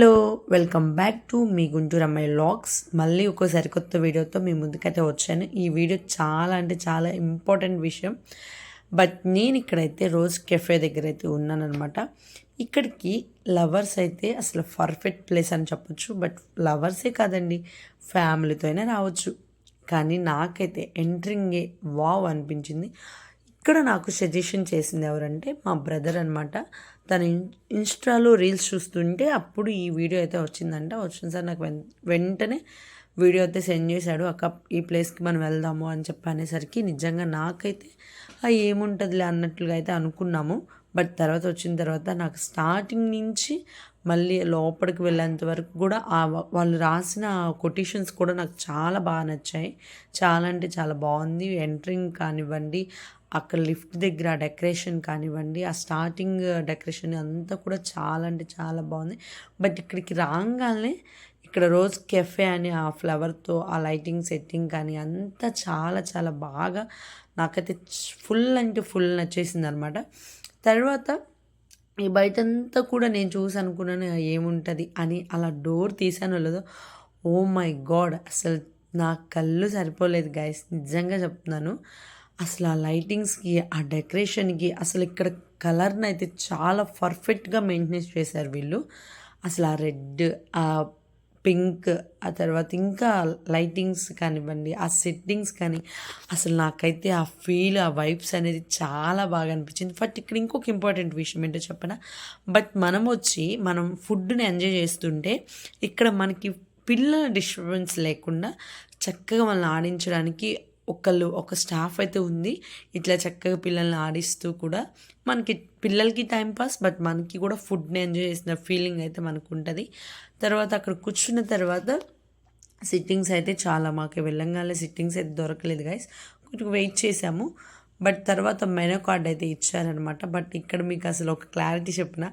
Hello welcome back to మీ గుంటూరు అమ్మాయి logs మళ్ళీ ఒక సరికొత్త వీడియోతో మీ ముందుకైతే వచ్చాను. ఈ వీడియో చాలా అంటే చాలా ఇంపార్టెంట్ విషయం. బట్ నేను ఇక్కడైతే రోజ్ కెఫే దగ్గర అయితే ఉన్నానమాట ఇక్కడికి లవర్స్ అయితే అసలు పర్ఫెక్ట్ ప్లేస్ అని చెప్పొచ్చు. బట్ లవర్సే కాదండి ఫ్యామిలీతో అయినా రావచ్చు. కానీ నాకైతే ఎంట్రింగే వావ్ అనిపించింది. ఇక్కడ నాకు సజెషన్ చేసింది ఎవరంటే మా బ్రదర్ అనమాట తన ఇన్స్టాలో రీల్స్ చూస్తుంటే అప్పుడు ఈ వీడియో అయితే వచ్చిందంట. వచ్చింది సార్ నాకు వెన్- వెంటనే వీడియో అయితే సెండ్ చేశాడు. అక్క ఈ ప్లేస్కి మనం వెళ్దాము అని చెప్పి అనేసరికి నిజంగా నాకైతే ఏముంటుందిలే అన్నట్లుగా అయితే అనుకున్నాము. బట్ తర్వాత వచ్చిన తర్వాత నాకు స్టార్టింగ్ నుంచి మళ్ళీ లోపలికి వెళ్ళేంత వరకు కూడా ఆ వాళ్ళు రాసిన కొటేషన్స్ కూడా నాకు చాలా బాగా నచ్చాయి. చాలా అంటే చాలా బాగుంది. ఎంట్రింగ్ కానివ్వండి అక్కడ లిఫ్ట్ దగ్గర ఆ డెకరేషన్ కానివ్వండి ఆ స్టార్టింగ్ డెకరేషన్ అంతా కూడా చాలా అంటే చాలా బాగుంది. బట్ ఇక్కడికి రాగానే ఇక్కడ రోజ్ కెఫే అని ఆ ఫ్లవర్తో ఆ లైటింగ్ సెట్టింగ్ కానీ అంతా చాలా చాలా బాగా నాకైతే ఫుల్ అంటే ఫుల్ నచ్చేసింది అనమాట తర్వాత ఈ బయటంతా కూడా నేను చూసి అనుకున్నాను ఏముంటుంది? అని అలా డోర్ తీసానో లేదో ఓ మై గాడ్ అసలు నా కళ్ళు సరిపోలేదు గైస్ నిజంగా చెప్తున్నాను. అసలు ఆ లైటింగ్స్కి ఆ డెకరేషన్కి అసలు ఇక్కడ కలర్ని అయితే చాలా పర్ఫెక్ట్గా మెయింటెనెన్స్ చేశారు వీళ్ళు. అసలు ఆ రెడ్ ఆ పింక్ ఆ తర్వాత ఇంకా లైటింగ్స్ కానివ్వండి ఆ సెట్టింగ్స్ కానీ అసలు నాకైతే ఆ ఫీల్ ఆ వైబ్స్ అనేది చాలా బాగా అనిపించింది. బట్ ఇక్కడ ఇంకొక ఇంపార్టెంట్ విషయం ఏంటో చెప్పనా? బట్ మనం వచ్చి మనం ఫుడ్ని ఎంజాయ్ చేస్తుంటే ఇక్కడ మనకి పిల్లల డిస్టర్బెన్స్ లేకుండా చక్కగా మనల్ని ఆడించడానికి ఒకళ్ళు ఒక స్టాఫ్ అయితే ఉంది. ఇట్లా చక్కగా పిల్లల్ని ఆడిస్తూ కూడా మనకి పిల్లలకి టైం పాస్ బట్ మనకి కూడా ఫుడ్ని ఎంజాయ్ చేసిన ఫీలింగ్ అయితే మనకు ఉంటుంది తర్వాత అక్కడ కూర్చున్న తర్వాత సిట్టింగ్స్ అయితే చాలా మాకు వెళ్ళంగానే సిట్టింగ్స్ అయితే దొరకలేదు గైస్ కొంచెం వెయిట్ చేసాము బట్ తర్వాత మెనూ కార్డ్ అయితే ఇచ్చారనమాట బట్ ఇక్కడ మీకు అసలు ఒక క్లారిటీ చెప్పిన?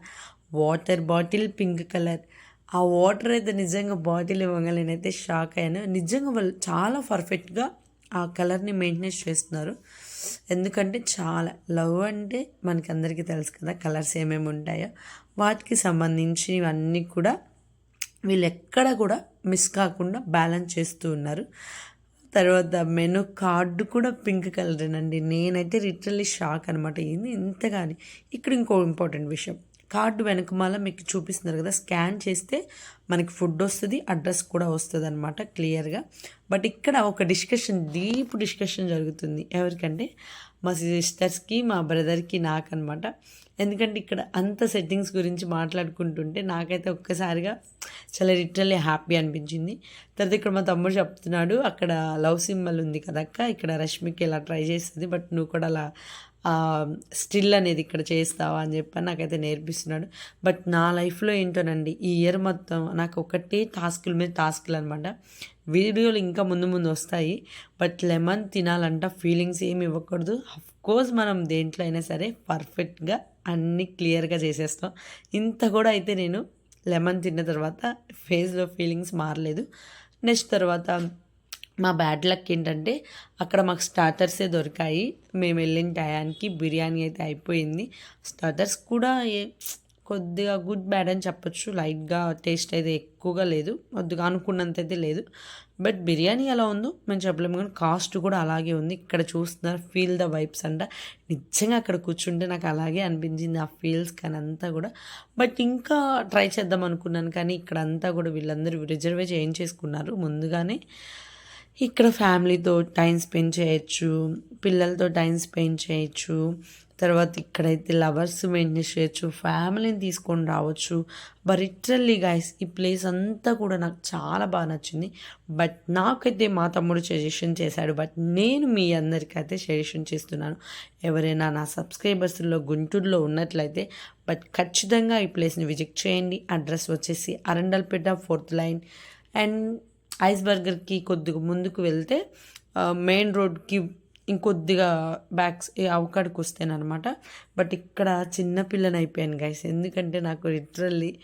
వాటర్ బాటిల్ పింక్ కలర్ ఆ వాటర్ అయితే నిజంగా బాటిల్ ఇవ్వగానే నేనైతే షాక్ అయ్యాను. నిజంగా వాళ్ళు చాలా పర్ఫెక్ట్గా ఆ కలర్ని మెయింటెనెన్స్ చేస్తున్నారు. ఎందుకంటే చాలా లవ్ అంటే మనకి అందరికీ తెలుసు కదా కలర్స్ ఏమేమి ఉంటాయో. వాటికి సంబంధించినవన్నీ కూడా వీళ్ళు ఎక్కడ కూడా మిస్ కాకుండా బ్యాలెన్స్ చేస్తూ ఉన్నారు. తర్వాత మెనూ కార్డు కూడా పింక్ కలరేనండి. నేనైతే లిటరల్లీ షాక్ అనమాట ఏంది ఇంతగాని? ఇక్కడ ఇంకో ఇంపార్టెంట్ విషయం. కార్డు వెనకమాల మీకు చూపిస్తున్నారు కదా స్కాన్ చేస్తే మనకి ఫుడ్ వస్తుంది అడ్రస్ కూడా వస్తుంది అనమాట క్లియర్గా. బట్ ఇక్కడ ఒక డిస్కషన్ డీప్ డిస్కషన్ జరుగుతుంది. ఎవరికంటే మా సిస్టర్స్కి మా బ్రదర్కి నాకనమాట ఎందుకంటే ఇక్కడ అంత సెట్టింగ్స్ గురించి మాట్లాడుకుంటుంటే నాకైతే ఒక్కసారిగా చాలా లిటరల్లీ హ్యాపీ అనిపించింది. తర్వాత ఇక్కడ మా తమ్ముడు చెప్తున్నాడు అక్కడ లవ్ సింబల్ ఉంది కదక్క ఇక్కడ రష్మికి ఇలా ట్రై చేస్తుంది బట్ నువ్వు కూడా అలా స్టిల్ అనేది ఇక్కడ చేస్తావా అని చెప్పి నాకైతే నేర్పిస్తున్నాడు. బట్ నా లైఫ్లో ఏంటోనండి ఈ ఇయర్ మొత్తం నాకు ఒకటే టాస్కుల మీద టాస్కులు అనమాట వీడియోలు ఇంకా ముందు ముందు వస్తాయి. బట్ లెమన్ తినాలంట ఫీలింగ్స్ ఏమి ఇవ్వకూడదు. కోర్స్ మనం దేంట్లో అయినా సరే పర్ఫెక్ట్గా అన్నీ క్లియర్గా చేసేస్తాం. ఇంత కూడా అయితే నేను లెమన్ తిన్న తర్వాత ఫేస్లో ఫీలింగ్స్ మారలేదు. నెక్స్ట్ తర్వాత మా బ్యాడ్ లక్ ఏంటంటే అక్కడ మాకు స్టార్టర్సే దొరికాయి. మేము వెళ్ళిన టయానికి బిర్యానీ అయితే అయిపోయింది. స్టార్టర్స్ కూడా కొద్దిగా గుడ్ బ్యాడ్ అని చెప్పొచ్చు. లైట్గా టేస్ట్ అయితే ఎక్కువగా లేదు. కొద్దిగా అనుకున్నంత అయితే లేదు. బట్ బిర్యానీ ఎలా ఉందో మేము చెప్పలేము. కానీ కాస్ట్ కూడా అలాగే ఉంది. ఇక్కడ చూస్తున్నారు ఫీల్ ద వైబ్స్ అంట. నిజంగా అక్కడ కూర్చుంటే నాకు అలాగే అనిపించింది ఆ ఫీల్స్ కానీ అంతా కూడా. బట్ ఇంకా ట్రై చేద్దాం అనుకున్నాను. కానీ ఇక్కడ అంతా కూడా వీళ్ళందరూ రిజర్వే చేయించేసుకున్నారు. ముందుగానే ఇక్కడ ఫ్యామిలీతో టైం స్పెండ్ చేయొచ్చు పిల్లలతో టైం స్పెండ్ చేయొచ్చు తర్వాత ఇక్కడైతే లవర్స్ మెయింటైన్ చేయొచ్చు ఫ్యామిలీని తీసుకొని రావచ్చు. బట్ లిటరల్లీ గైస్ ఈ ప్లేస్ అంతా కూడా నాకు చాలా బాగా నచ్చింది. బట్ నాకైతే మా తమ్ముడు సజెషన్ చేశాడు. బట్ నేను మీ అందరికైతే సజెషన్ చేస్తున్నాను. ఎవరైనా నా సబ్స్క్రైబర్స్లో గుంటూరులో ఉన్నట్లయితే బట్ ఖచ్చితంగా ఈ ప్లేస్ని విజిట్ చేయండి. అడ్రస్ వచ్చేసి Arundelpet fourth line. And ice బర్గర్కి కొద్దిగా ముందుకు వెళ్తే మెయిన్ రోడ్కి ఇంకొద్దిగా బ్యాక్స్ అవకాడికి వస్తేనమాట బట్ ఇక్కడ చిన్నపిల్లని అయిపోయాను గైస్ ఎందుకంటే నాకు లిటరల్లీ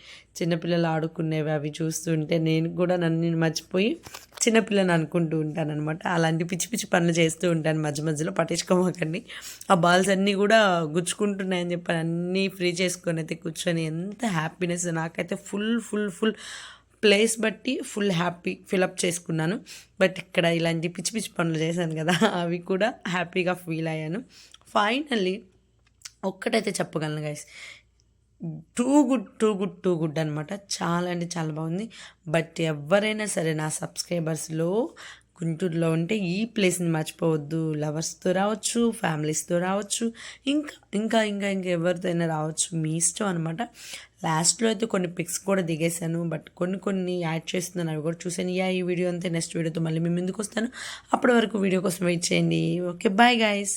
చిన్నపిల్లలు ఆడుకునేవి అవి చూస్తుంటే నేను కూడా నన్ను నేను మర్చిపోయి చిన్నపిల్లని అనుకుంటూ ఉంటాననమాట అలాంటి పిచ్చి పిచ్చి పనులు చేస్తూ ఉంటాను మధ్య మధ్యలో పట్టించుకోమాకండి. ఆ బాల్స్ అన్నీ కూడా గుచ్చుకుంటున్నాయని చెప్పి అన్నీ ఫ్రీ చేసుకొని అయితే కూర్చొని ఎంత హ్యాపీనెస్ నాకైతే ఫుల్ ఫుల్ ఫుల్ ప్లేస్ బట్టి ఫుల్ హ్యాపీ ఫిలప్ చేసుకున్నాను. బట్ ఇక్కడ ఇలాంటి పిచ్చి పిచ్చి పనులు చేశాను కదా అవి కూడా హ్యాపీగా ఫీల్ అయ్యాను. ఫైనల్లీ ఒక్కటైతే చెప్పగలను guys too good too good too good అనమాట చాలా అంటే చాలా బాగుంది. బట్ ఎవరైనా సరే నా సబ్స్క్రైబర్స్లో గుంటూరులో ఉంటే ఈ ప్లేస్ని మర్చిపోవద్దు. లవర్స్తో రావచ్చు ఫ్యామిలీస్తో రావచ్చు ఇంకా ఇంకా ఇంకా ఇంకా ఎవరితో అయినా రావచ్చు. మీ ఇష్టం అనమాట లాస్ట్లో అయితే కొన్ని పిక్స్ కూడా దిగేశాను బట్ కొన్ని కొన్ని యాడ్ చేస్తున్నాను. అవి కూడా చూసాను యా ఈ వీడియో అంతే. నెక్స్ట్ వీడియోతో మళ్ళీ మీ ముందుకు వస్తాను. అప్పటి వరకు వీడియో కోసం వెయిట్ చేయండి. Okay bye guys.